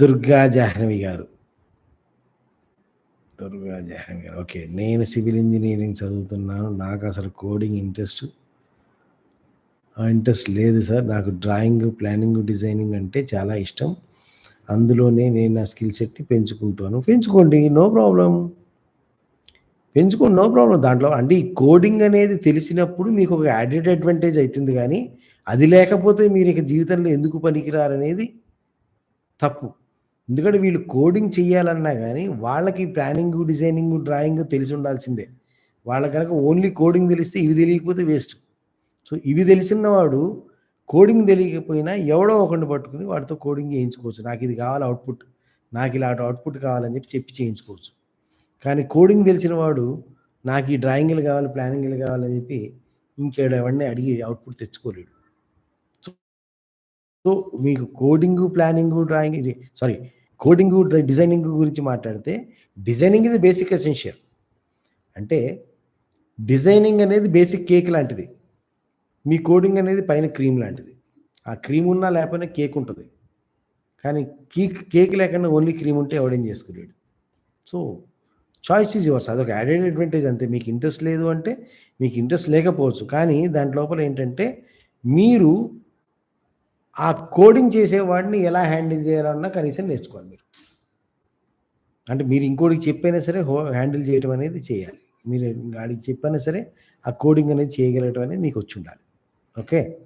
దుర్గా జాహ్నవి గారు. దుర్గా జాహ్నవి గారు. ఓకే నేను సివిల్ ఇంజనీరింగ్ చదువుతున్నాను. నాకు అసలు కోడింగ్ ఇంట్రెస్ట్ ఇంట్రెస్ట్ లేదు సార్. నాకు డ్రాయింగ్ ప్లానింగ్ డిజైనింగ్ అంటే చాలా ఇష్టం. అందులోనే నేను నా స్కిల్ సెట్ని పెంచుకుంటాను. పెంచుకోండి నో ప్రాబ్లం. పెంచుకోండి నో ప్రాబ్లం. దాంట్లో అంటే ఈ కోడింగ్ అనేది తెలిసినప్పుడు మీకు ఒక యాడెడ్ అడ్వాంటేజ్ అవుతుంది కానీ అది లేకపోతే మీరు ఇక జీవితంలో ఎందుకు పనికిరారనేది తప్పు. ఎందుకంటే వీళ్ళు కోడింగ్ చేయాలన్నా కానీ వాళ్ళకి ప్లానింగ్ డిజైనింగ్ డ్రాయింగ్ తెలిసి ఉండాల్సిందే. వాళ్ళ కనుక ఓన్లీ కోడింగ్ తెలిస్తే ఇవి తెలియకపోతే వేస్ట్ సో ఇవి తెలిసినవాడు కోడింగ్ తెలియకపోయినా ఎవడో ఒకరిని పట్టుకుని వాడితో కోడింగ్ చేయించుకోవచ్చు. నాకు ఇది కావాలి అవుట్పుట్ నాకు ఇలాంటి అవుట్పుట్ కావాలని చెప్పి చెప్పి చేయించుకోవచ్చు. కానీ కోడింగ్ తెలిసిన వాడు నాకు ఈ డ్రాయింగ్లు కావాలి ప్లానింగ్లు కావాలని చెప్పి ఇంకేడవన్నీ అడిగి అవుట్పుట్ తెచ్చుకోలేడు. సో మీకు coding planning drawing sorry coding designing గురించి మాట్లాడితే డిజైనింగ్ ఇది బేసిక్ ఎసెన్షియల్ అంటే డిజైనింగ్ అనేది బేసిక్ కేక్ లాంటిది. మీ కోడింగ్ అనేది పైన క్రీమ్ లాంటిది. ఆ క్రీమ్ ఉన్నా లేకపోయినా కేక్ ఉంటుంది. కానీ కేక్ కేక్ లేకుండా ఓన్లీ క్రీమ్ ఉంటే ఎవడేం చేసుకోలేడు సో చాయిస్ ఈజ్ యువర్స్ అదొక యాడెడ్ అడ్వాంటేజ్ అంతే. మీకు ఇంట్రెస్ట్ లేదు అంటే మీకు ఇంట్రెస్ట్ లేకపోవచ్చు. కానీ దాంట్ లోపల ఏంటంటే మీరు ఆ కోడింగ్ చేసేవాడిని ఎలా హ్యాండిల్ చేయాలన్నా కనీసం నేర్చుకోవాలి మీరు. అంటే మీరు ఇంకోటికి చెప్పైనా సరే హో హ్యాండిల్ చేయడం అనేది చేయాలి. మీరు వాడికి చెప్పైనా సరే ఆ కోడింగ్ అనేది చేయగలగడం అనేది మీకు వచ్చి ఉండాలి. ఓకే?